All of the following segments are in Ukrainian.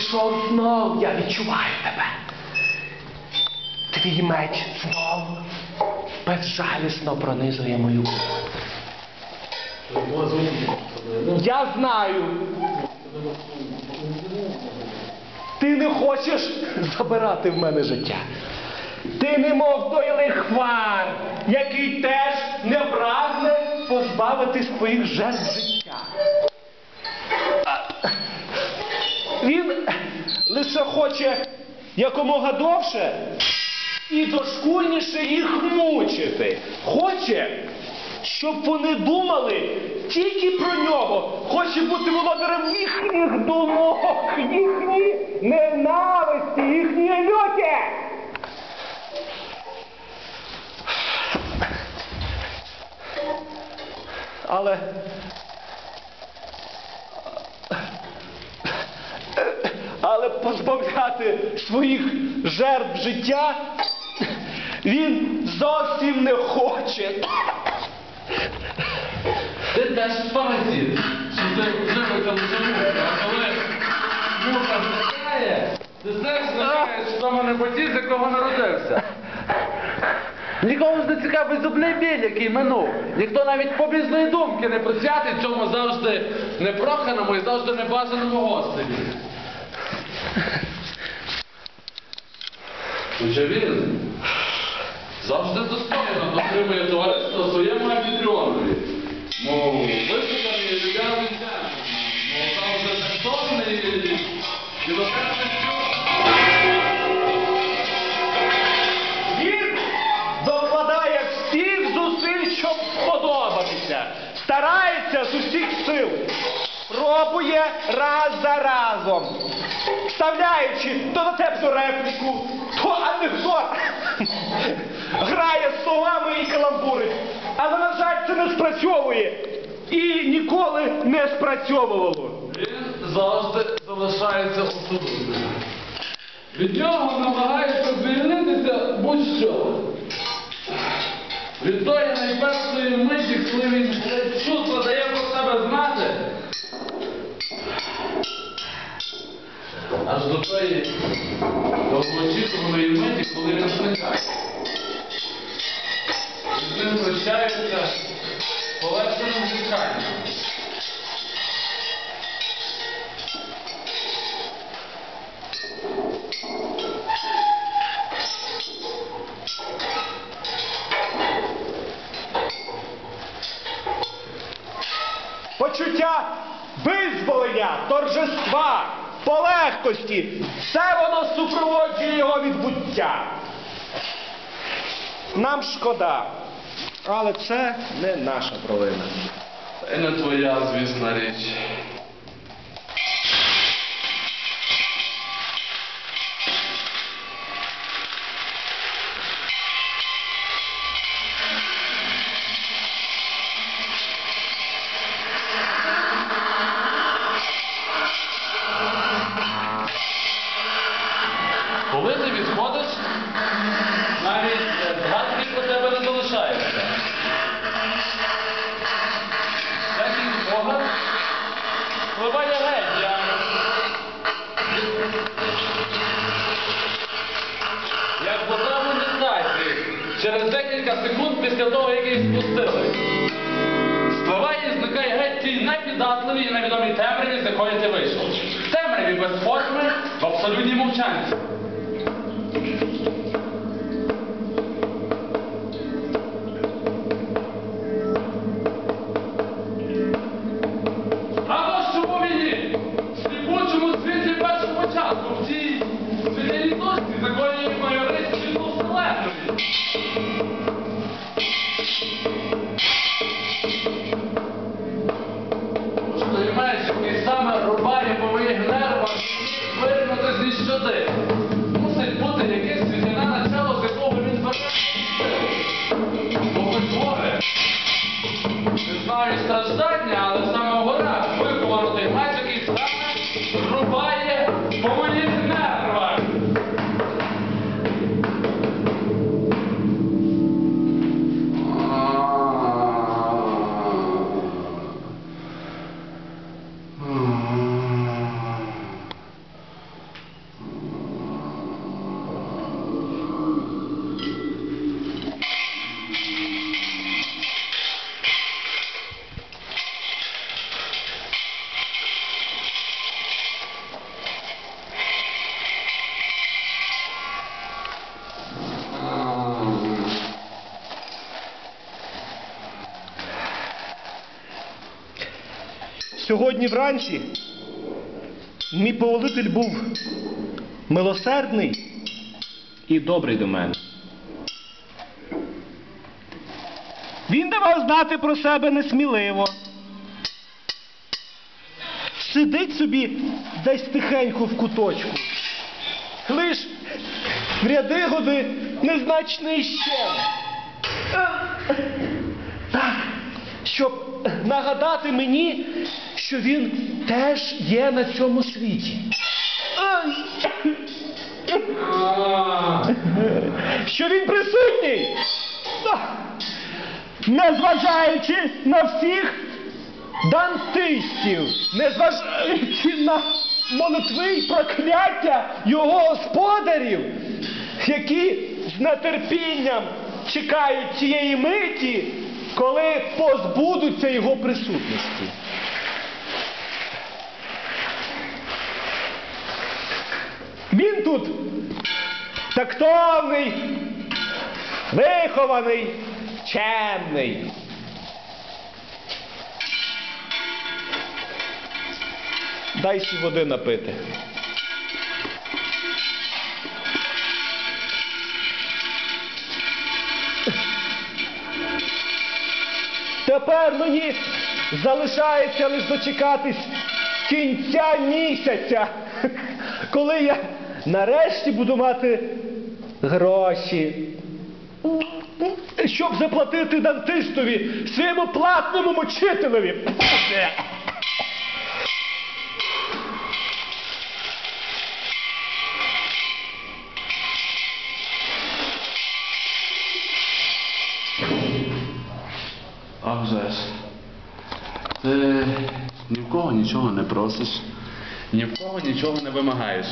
прийшов знов, я відчуваю тебе. Твій меч знов безжалісно пронизує мою кров. Я знаю. Ти не хочеш забирати в мене життя. Ти не мов той лихвар, який теж не прагне позбавити своїх жертв життя. Він лише хоче якомога довше і дошкульніше їх мучити. Хоче, щоб вони думали тільки про нього. Хоче бути володарем їхніх думок, їхньої ненависті, їхньої люті. Але але позбавляти своїх жертв життя він зовсім не хоче. Ти теж паразит. Що ти живете в цьому, а коли муха зникає, ти теж знаєш, що мене потік, з якого народився. Нікому ж не цікавий зубний біль, який минув. Ніхто навіть побізної думки не присвятить цьому завжди непроханому і завжди небажаному гостеві. Хоча він завжди достойно дотримує товариство своєму амфітріонові. Мов високаний і люб'язний дядько, мов завжди тактовний і Він докладає всіх зусиль, щоб сподобатися. Старається з усіх сил. Пробує раз за разом. Вставляючи то дотепну репліку, то анекдот. Грає словами і каламбури. Але, на жаль, це не спрацьовує. І ніколи не спрацьовувало. Він завжди залишається особистим. Від нього намагається звільнитися будь-що. Від тої найпершої миті, коли він чувство дає про себе знати, аж до тої довгоочікуваної миті, коли він зникає. З ним прощаються полегшеним зітханням. Торжества, полегкості. Все воно супроводжує його відбуття. Нам шкода, але це не наша провина. Це не твоя, звісна річ. Декілька секунд після того, як її спустили. Спливає і зникає геть ті непіддатливі і невідомі темряві, з якої ти вийшов. Темряві без форми, в абсолютній мовчанці. Який саме рубає по моїх нервах, вирнути зі щоди. Сьогодні вранці мій повелитель був милосердний і добрий до мене. Він давав знати про себе несміливо. Сидить собі десь тихенько в куточку. Лиш в ряди годи незначний ще. Так, щоб нагадати мені, що він теж є на цьому світі. Що він присутній, незважаючи на всіх дантистів, незважаючи на молитви й прокляття його господарів, які з нетерпінням чекають цієї миті, коли позбудуться його присутності. Він тут тактовний, вихований, чемний. Дай сі води напити. Тепер мені залишається лише дочекатись кінця місяця, коли я нарешті буду мати гроші. Щоб заплатити дантистові, своєму платному мучителеві. А вже. Ти ні в кого нічого не просиш, ні в кого нічого не вимагаєш.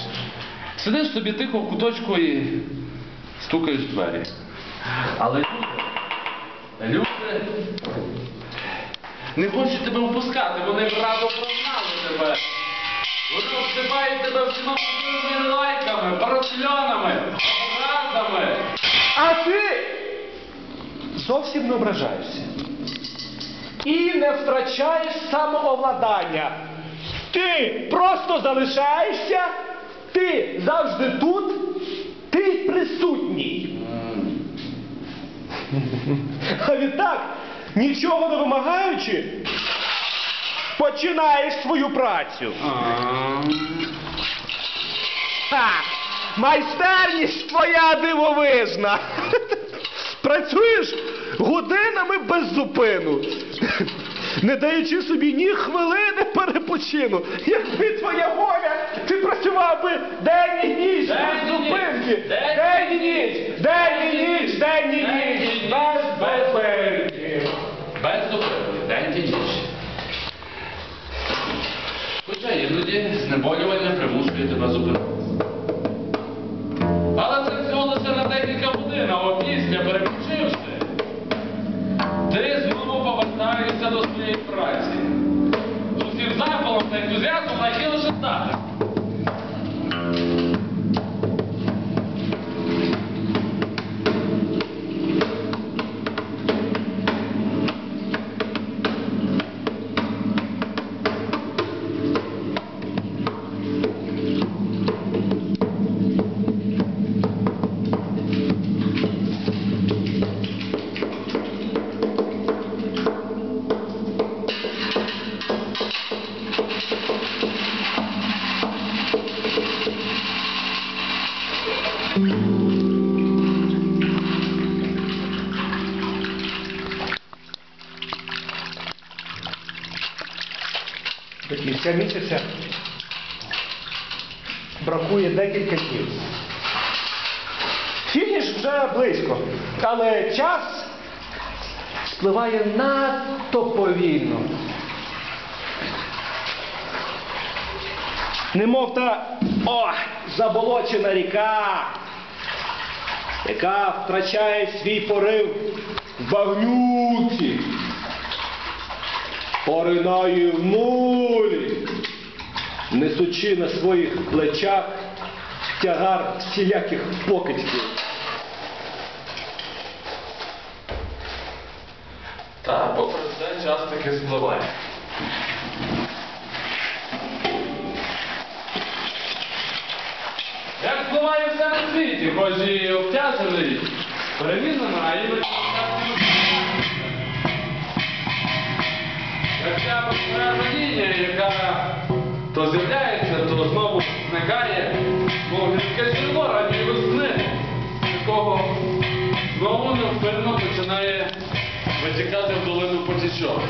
Сидиш собі тихо в куточку і стукаєш в двері. Але люди, люди не хочуть тебе впускати, вони б радо прогнали тебе. Вони обсипають тебе всіма лайками, парасльонами, образами. А ти зовсім не ображаєшся. І не втрачаєш самоовладання. Ти просто залишаєшся, ти завжди тут, ти присутній. А відтак, нічого не вимагаючи, починаєш свою працю. Майстерність твоя дивовижна. Працюєш годинами без зупину, не даючи собі ні хвилини перепочину. Якби твоя воля, ти працював би день і ніч без зупинки. День і ніч, день і ніч, день і ніч, ніч. без зупинки. Без зупинки, день і ніч. Хоча іноді знеболювання До кінця місяця бракує декілька днів. Фініш вже близько, але час спливає надто повільно. Немов та о, заболочена ріка, яка втрачає свій порив в багнюці, поринає в мурі, несучи на своїх плечах тягар всіляких покидьків. Та попри це час таки спливає. Як спливає все на світі, хоч і обтяжений, перемінена і ця падіння, яка то з'являється, то знову зникає, бо гірське зерно ранньої весни, якого знову невпинно починає витікати в долину потічок.